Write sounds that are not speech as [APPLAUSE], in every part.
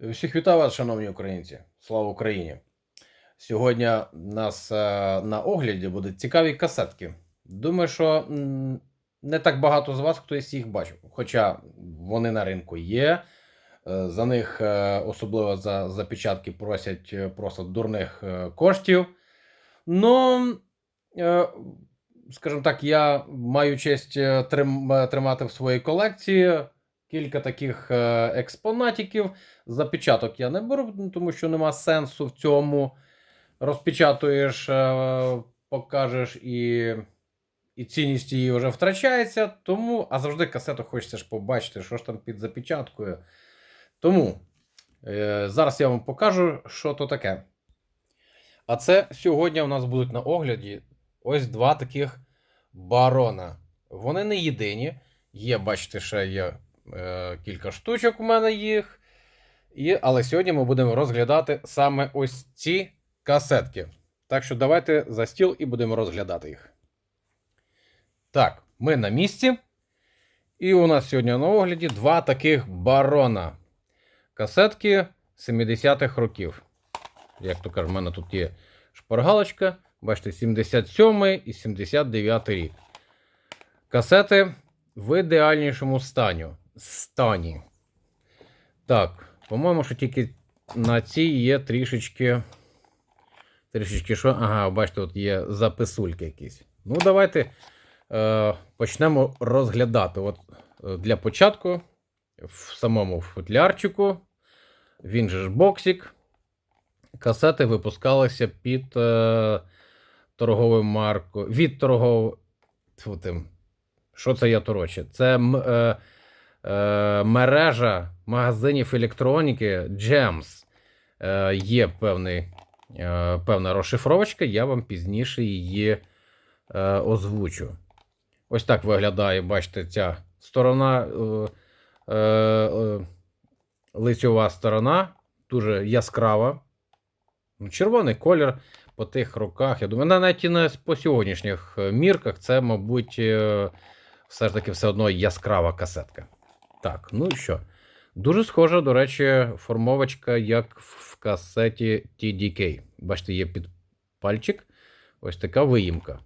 Всіх вітаю вас, шановні українці. Слава Україні! Сьогодні у нас е, на огляді будуть цікаві касетки. Думаю, що не так багато з вас хтось їх бачив. Хоча вони на ринку є. Е, За них, е, особливо за запечатки, просять просто дурних коштів. Ну, скажімо так, я маю честь трим- тримати в своїй колекції кілька таких е, експонатиків. Запечаток я не беру, ну, тому що нема сенсу в цьому. Розпечатуєш, е, покажеш і, і цінність її вже втрачається. Тому, а завжди касету хочеться ж побачити, що ж там під запечаткою. Тому е, зараз я вам покажу, що то таке. А це сьогодні у нас будуть на огляді ось два таких барона. Вони не єдині. Є, бачите, ще є кілька штучок у мене їх. І, але сьогодні ми будемо розглядати саме ось ці касетки. Так що давайте за стіл і будемо розглядати їх. Так, ми на місці. І у нас сьогодні на огляді два таких барона. Касетки 70-х років. Як то кажуть, в мене тут є шпаргалочка. Бачите, 77 і 79 рік. Касети в ідеальнішому стані. Стані. Так, по-моєму, що тільки на цій є трішечки. Трішечки що? Ага, бачите, тут є записульки якісь. Ну, давайте е, почнемо розглядати. От е, Для початку в самому футлярчику, він же ж боксик. Касети випускалися під е, торговою маркою. Від торгової. Що це я торочу? Це е, е, мережа магазинів електроніки Gems. Е, є певний, е, певна розшифровочка, я вам пізніше її е, озвучу. Ось так виглядає, бачите, ця сторона, е, е, е, лицьова сторона, дуже яскрава. Ну, Червоний колір по тих руках. Я думаю, навіть і по сьогоднішніх е, мірках це, мабуть, е, все ж таки все одно яскрава касетка. Так, ну і що? Дуже схожа, до речі, формовочка, як в касеті TDK. Бачите, є під пальчик. Ось така виїмка.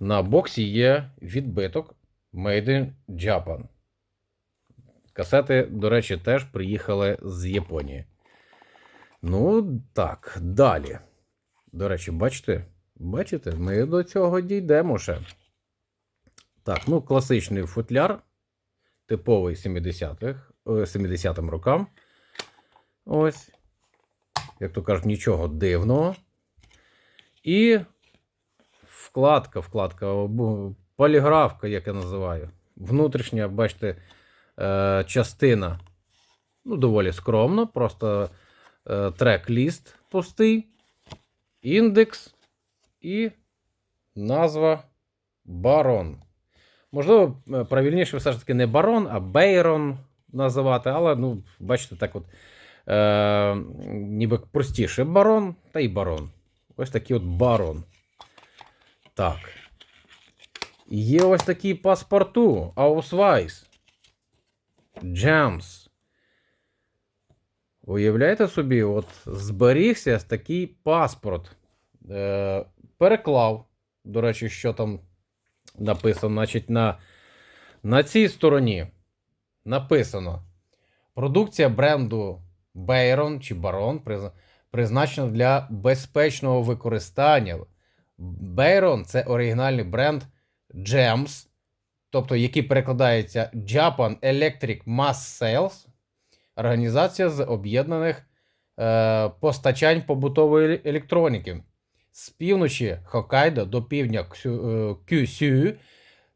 На боксі є відбиток Made in Japan. Касети, до речі, теж приїхали з Японії. Ну, так, далі. До речі, бачите? Бачите, ми до цього дійдемо ще. Так, ну, класичний футляр, типовий 70-х, е, 70-м рокам. Ось. Як то кажуть, нічого дивного. І вкладка, вкладка, поліграфка, як я називаю. Внутрішня, бачите, е, частина. Ну, доволі скромно, просто е, трек-ліст пустий, індекс і назва барон. Можливо, е, правильніше все ж таки не барон, а бейрон називати, але, ну, бачите, так от е, ніби простіше барон та й барон. Ось такий от барон. Так. Є ось такі паспорту, Ausweis. Джемс. Уявляєте собі, от зберігся такий паспорт. Е, переклав. До речі, що там написано, значить, на, на цій стороні написано: продукція бренду Bayron чи приз- призначена для безпечного використання. Bayron це оригінальний бренд Gems, тобто який перекладається Japan Electric Mass Sales, організація з об'єднаних е, постачань побутової електроніки. З півночі Хоккайдо до півдня е, Кюсю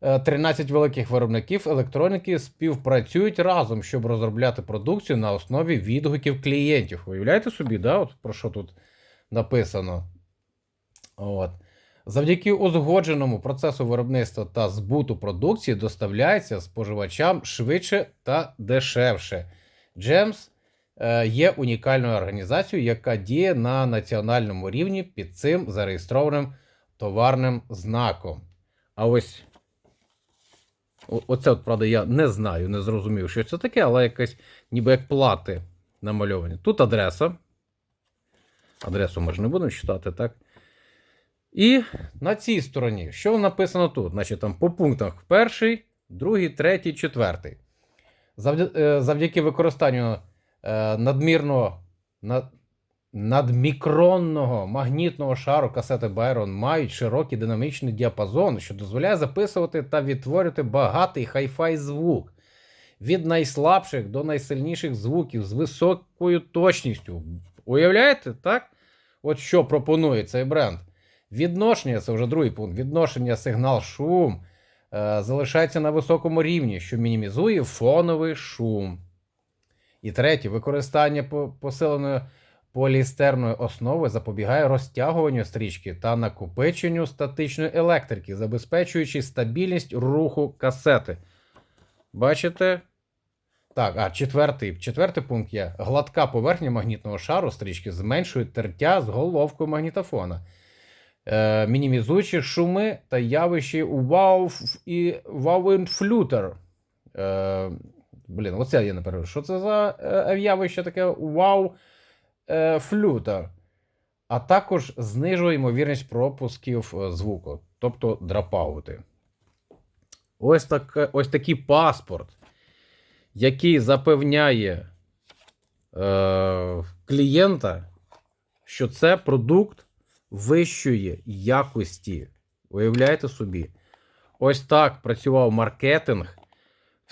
е, 13 великих виробників електроніки співпрацюють разом, щоб розробляти продукцію на основі відгуків клієнтів. Уявляєте собі, да, от про що тут написано? От. Завдяки узгодженому процесу виробництва та збуту продукції доставляється споживачам швидше та дешевше. Джемс е, є унікальною організацією, яка діє на національному рівні під цим зареєстрованим товарним знаком. А ось оце, от, правда, я не знаю, не зрозумів, що це таке, але якась ніби як плати намальовані. Тут адреса. Адресу ми ж не будемо читати, так? І на цій стороні, що написано тут? Значить, там по пунктах перший, другий, третій, четвертий. Е, Завдяки використанню е, надмірного над, надмікронного магнітного шару касети Byron мають широкий динамічний діапазон, що дозволяє записувати та відтворювати багатий хай-фай звук від найслабших до найсильніших звуків з високою точністю. Уявляєте, так? От що пропонує цей бренд. Відношення, це вже другий пункт. Відношення сигнал-шум е, залишається на високому рівні, що мінімізує фоновий шум. І третє, використання посиленої поліестерної основи запобігає розтягуванню стрічки та накопиченню статичної електрики, забезпечуючи стабільність руху касети. Бачите? Так, а четвертий, четвертий пункт є: гладка поверхня магнітного шару стрічки зменшує тертя з головкою магнітофона, е, мінімізуючи шуми та явищі вау і вау-інфлютер. Е, блін, оце я не перевірю. Що це за е, явище таке вау е, флютер? А також знижує ймовірність пропусків е, звуку, тобто драпаути. Ось, так, ось такий паспорт який запевняє е, клієнта, що це продукт вищої якості. Уявляєте собі? Ось так працював маркетинг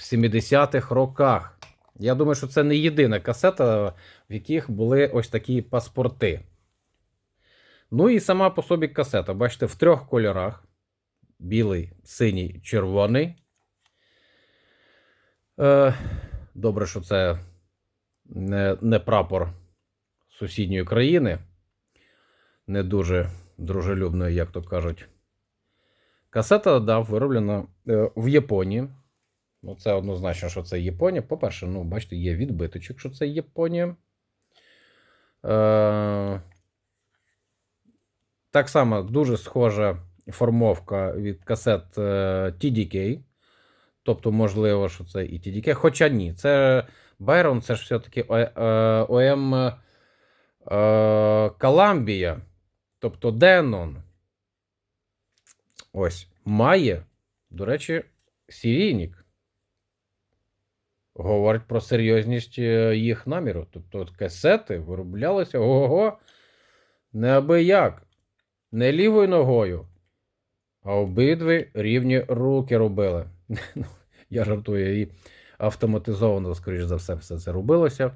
в 70-х роках. Я думаю, що це не єдина касета, в яких були ось такі паспорти. Ну і сама по собі касета. Бачите, в трьох кольорах: білий, синій, червоний. Е, Добре, що це не, не прапор сусідньої країни, не дуже дружелюбної, як то кажуть. Касета да, вироблена е, в Японії. Ну, це однозначно, що це Японія. По-перше, ну, бачите, є відбиточок, що це Японія. Е, так само дуже схожа формовка від касет е, TDK. Тобто, можливо, що це і TDK. Хоча ні, це Byron, це ж все-таки ОМ е, тобто Denon. Ось, має, до речі, серійник. Говорить про серйозність е, їх наміру. Тобто касети вироблялися ого, неабияк. Не лівою ногою, а обидві рівні руки робили. [LAUGHS] Ну, Я жартую, і автоматизовано, скоріш за все, все це робилося.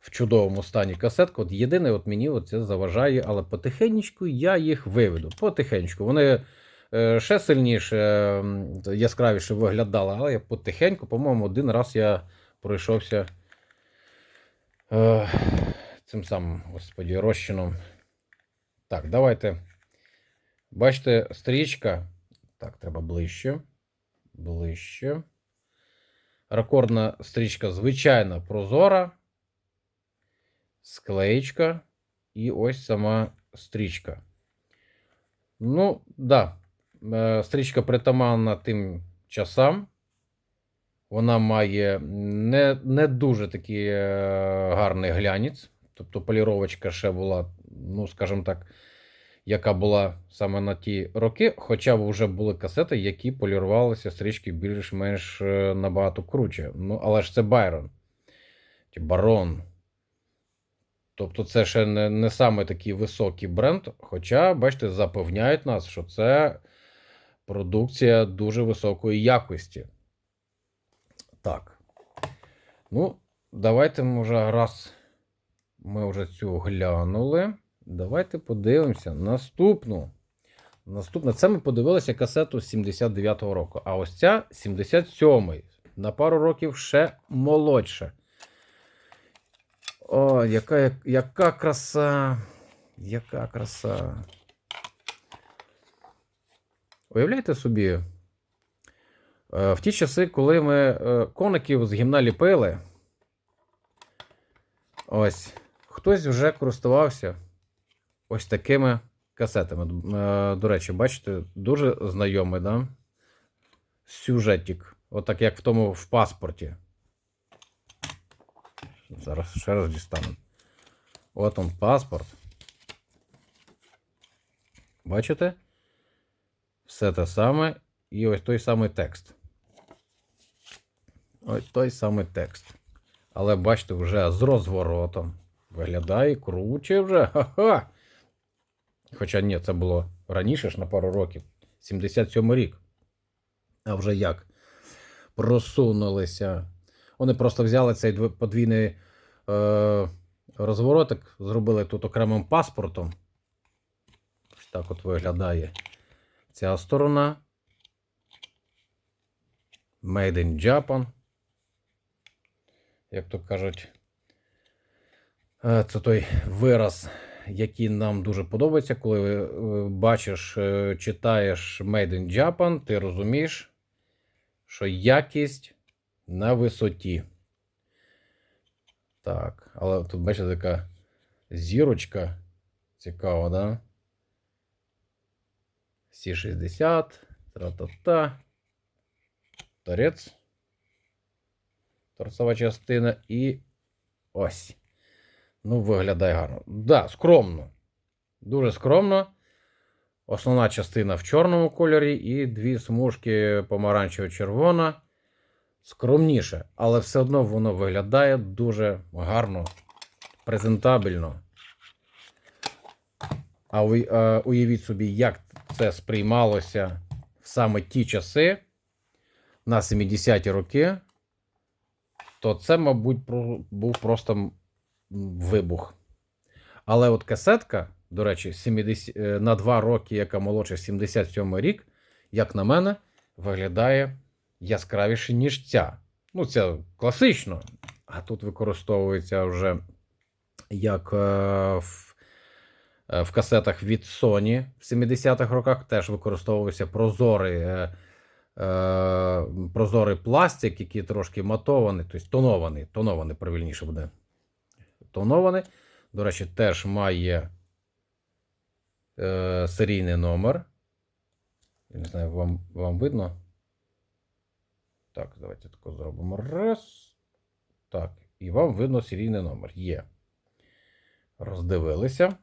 В чудовому стані касетка. От єдине, от мені це заважає, але потихеньку я їх виведу. Потихеньку. Вони ще сильніше, яскравіше виглядали, але я потихеньку, по-моєму, один раз я пройшовся е, цим самим, господі, розчином. Так, давайте. Бачите, стрічка. Так, треба ближче. Ближче. Рекордна стрічка звичайна прозора. Склеєчка. І ось сама стрічка. Ну, да. Е, Стрічка притаманна тим часам. Вона має не, не дуже такий е, гарний глянець. Тобто поліровочка ще була, ну, скажімо так, яка була саме на ті роки, хоча б вже були касети, які полірувалися стрічки більш-менш е, набагато круче. Ну, але ж це Байрон. Чи Барон. Тобто, це ще не, не саме такий високий бренд. Хоча, бачите, запевняють нас, що це продукція дуже високої якості. Так. Ну, давайте ми вже раз ми вже цю глянули. Давайте подивимося. Наступну. Наступна. Це ми подивилися касету 79-го року. А ось ця 77-й. На пару років ще молодша. О, яка, яка краса. Яка краса. Уявляєте собі, е, в ті часи, коли ми е, коників з гімна ліпили, ось, хтось вже користувався ось такими касетами. Е, До речі, бачите, дуже знайомий, да? Сюжетик. Отак, як в тому в паспорті. Зараз ще раз дістану. От он паспорт. Бачите? Все те саме. І ось той самий текст. Ось той самий текст. Але бачите, вже з розворотом. Виглядає круче вже. Ха-ха. Хоча ні, це було раніше ж на пару років. 77 рік. А вже як? Просунулися. Вони просто взяли цей подвійний е, розворотик, зробили тут окремим паспортом. Ось так от виглядає ця сторона. Made in Japan. Як то кажуть, е, це той вираз, який нам дуже подобається, коли е, бачиш, е, читаєш Made in Japan, ти розумієш, що якість на висоті. Так, але тут бачите така зірочка. Цікава, да? Сі-60, тра-та-та. Торець. Торцова частина і ось. Ну, виглядає гарно. Да, скромно. Дуже скромно. Основна частина в чорному кольорі і дві смужки помаранчево-червона. Скромніше, але все одно воно виглядає дуже гарно, презентабельно. А е, уявіть собі, як це сприймалося в саме ті часи, на 70-ті роки, то це, мабуть, був просто вибух. Але от касетка, до речі, 70, е, на 2 роки, яка молодша 77 рік, як на мене, виглядає яскравіше, ніж ця. Ну, це класично, а тут використовується вже як е, в, е, касетах від Sony в 70-х роках теж використовувався прозорий, е, е, прозорий пластик, який трошки матований, тобто тонований, тонований правильніше буде. Тонований. До речі, теж має е, серійний номер. Не знаю, вам, вам видно? Так, давайте тако зробимо. Раз. Так, і вам видно серійний номер. Є. Роздивилися.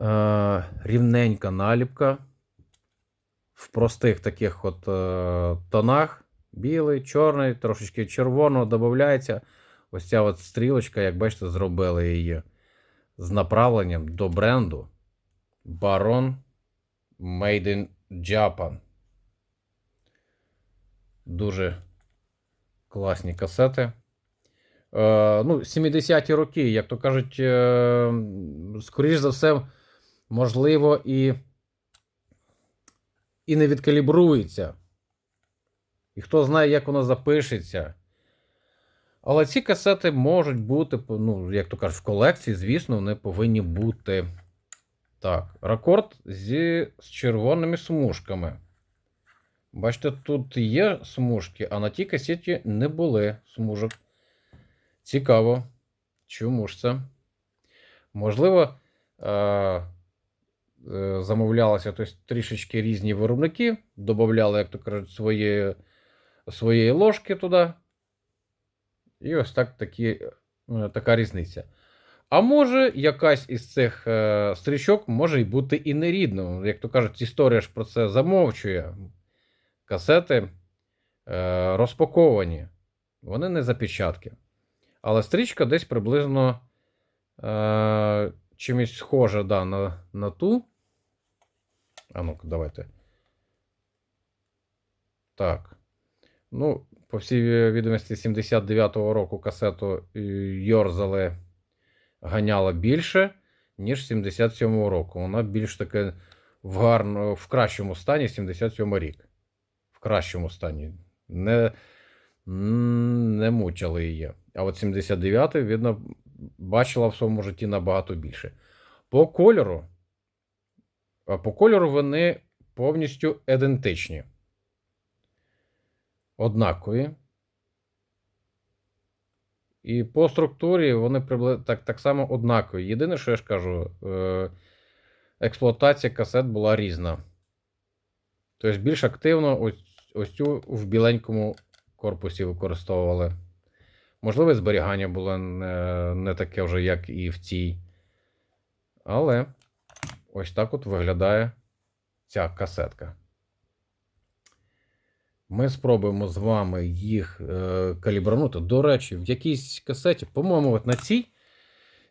Е, рівненька наліпка. В простих таких от е, тонах. Білий, чорний, трошечки червоного додається. Ось ця от стрілочка, як бачите, зробили її з направленням до бренду Baron Made in Japan. Дуже класні касети. Е, ну, 70-ті роки, як то кажуть, е, скоріш за все, можливо, і, і не відкалібрується. І хто знає, як воно запишеться. Але ці касети можуть бути, ну, як то кажуть, в колекції, звісно, вони повинні бути. Так, рекорд зі, з червоними смужками. Бачите, тут є смужки, а на тій касеті не були смужок. Цікаво. Чому ж це? Можливо, е- е- тобто, трішечки різні виробники, додавали, як то кажуть, свої, своєї ложки туди. І ось так такі, е, така різниця. А може, якась із цих е, стрічок може й бути і нерідною. Як то кажуть, історія ж про це замовчує. Касети е, розпаковані, вони не запечатки. Але стрічка десь приблизно е, чимось схожа да, на, на ту. А ну-ка, давайте. Так. Ну, по всій відомості 79-го року касету е, йорзали ганяла більше, ніж 77-го року. Вона більш таки в гарно, в кращому стані 77 рік. В кращому стані. Не, не мучили її. А от 79-й, видно, бачила в своєму житті набагато більше. По кольору. А По кольору вони повністю ідентичні. Однакові. І по структурі вони так, так само однакові. Єдине, що я ж кажу, е... експлуатація касет була різна. Тобто більш активно ось, ось цю в біленькому корпусі використовували. Можливо, зберігання було не, не таке вже, як і в цій. Але ось так от виглядає ця касетка. Ми спробуємо з вами їх е, калібранути. До речі, в якійсь касеті, по-моєму, от на цій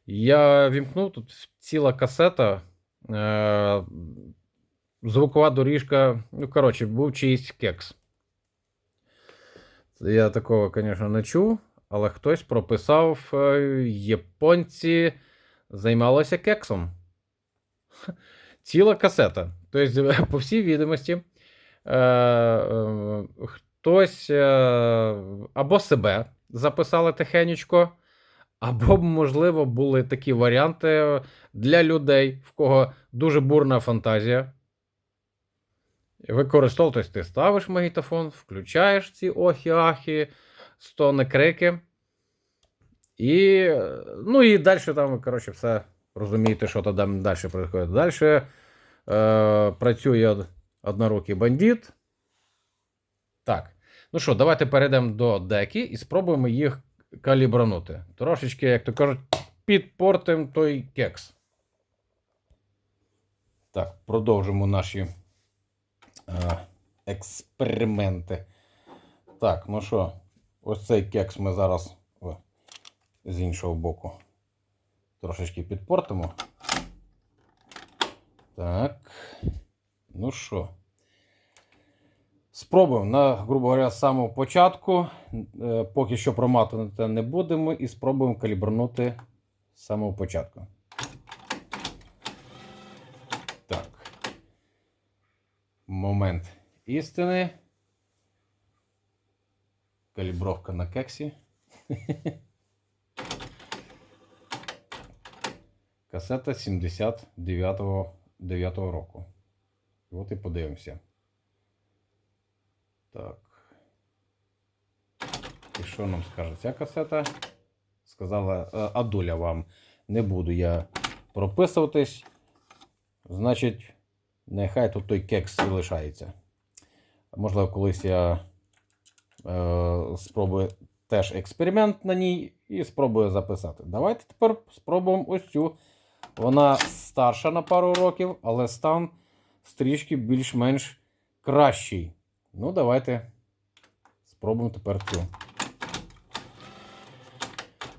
я вімкнув тут ціла касета. Е, звукова доріжка. Ну, коротше, був чийсь кекс. Я такого, звісно, не чув, але хтось прописав, е, японці займалися кексом. [LAUGHS] Ціла касета. Тобто, [LAUGHS] по всій відомості, е, е, хтось е, або себе записали тихенечко, або, можливо, були такі варіанти для людей, в кого дуже бурна фантазія. Використовуєш, ти ставиш магнітофон, включаєш ці охі-ахі, стони крики. І, ну, і далі там, коротше, все розумієте, що там далі відбувається. Далі е, працює однорукий бандит. Так. Ну що, давайте перейдемо до деки і спробуємо їх калібранути. Трошечки, як то кажуть, підпортимо той кекс. Так, продовжимо наші е, експерименти. Так, ну що, ось цей кекс ми зараз о, з іншого боку трошечки підпортимо. Так. Ну що, спробуємо на, грубо говоря, з самого початку. Е, Поки що проматувати не будемо, і спробуємо калібрнути з самого початку. Так. Момент істини. Калібровка на кексі. [LAUGHS] Касета 79-го 9 року. От і подивимося. Так. І що нам скаже ця касета? Сказала е, Адуля вам. Не буду я прописуватись. Значить, нехай тут той кекс і лишається. Можливо, колись я е, спробую теж експеримент на ній і спробую записати. Давайте тепер спробуємо ось цю. Вона старша на пару років, але стан стрічки більш-менш кращий. Ну, давайте спробуємо тепер цю.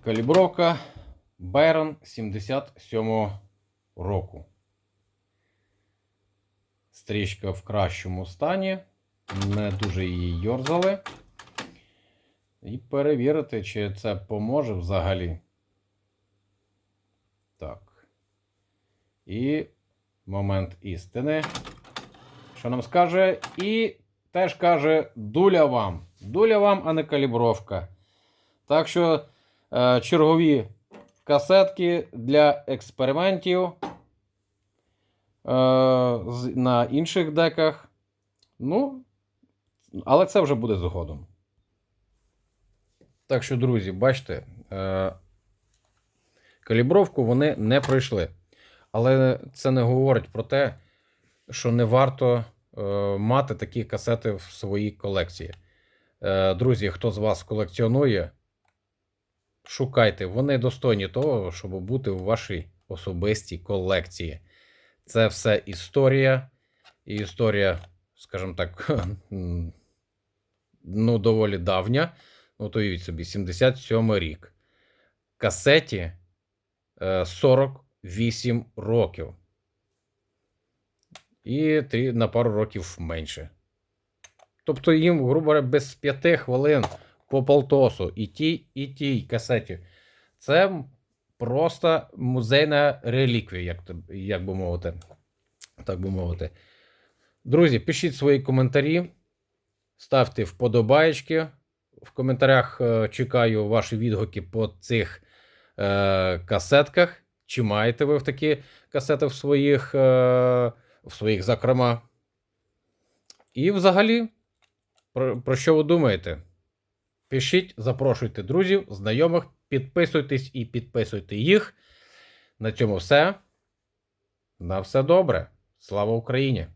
Калібровка Byron 77 року. Стрічка в кращому стані. Не дуже її йорзали. І перевірити, чи це поможе взагалі. Так. І момент істини. Що нам скаже? І теж каже дуля вам. Дуля вам, а не калібровка. Так що е, чергові касетки для експериментів е, на інших деках. Ну, але це вже буде згодом. Так що, друзі, бачите, е, калібровку вони не пройшли. Але це не говорить про те, що не варто е, мати такі касети в своїй колекції. Е, друзі, хто з вас колекціонує, шукайте, вони достойні того, щоб бути у вашій особистій колекції. Це все історія. І історія, скажімо так, [LAUGHS] ну, доволі давня. Ну, От уявіть собі, 77 рік. Касеті е, 40 8 років. І 3, на пару років менше. Тобто їм, грубо говоря, без 5 хвилин по полтосу і тій, і тій касеті. Це просто музейна реліквія, як як би мовити. Так би мовити. Друзі, пишіть свої коментарі, ставте вподобаєчки. В коментарях е, чекаю ваші відгуки по цих е, касетках. Чи маєте ви в такі касети в своїх, е, в своїх зокрема? І взагалі, про, про що ви думаєте? Пишіть, запрошуйте друзів, знайомих, підписуйтесь і підписуйте їх. На цьому все. На все добре. Слава Україні!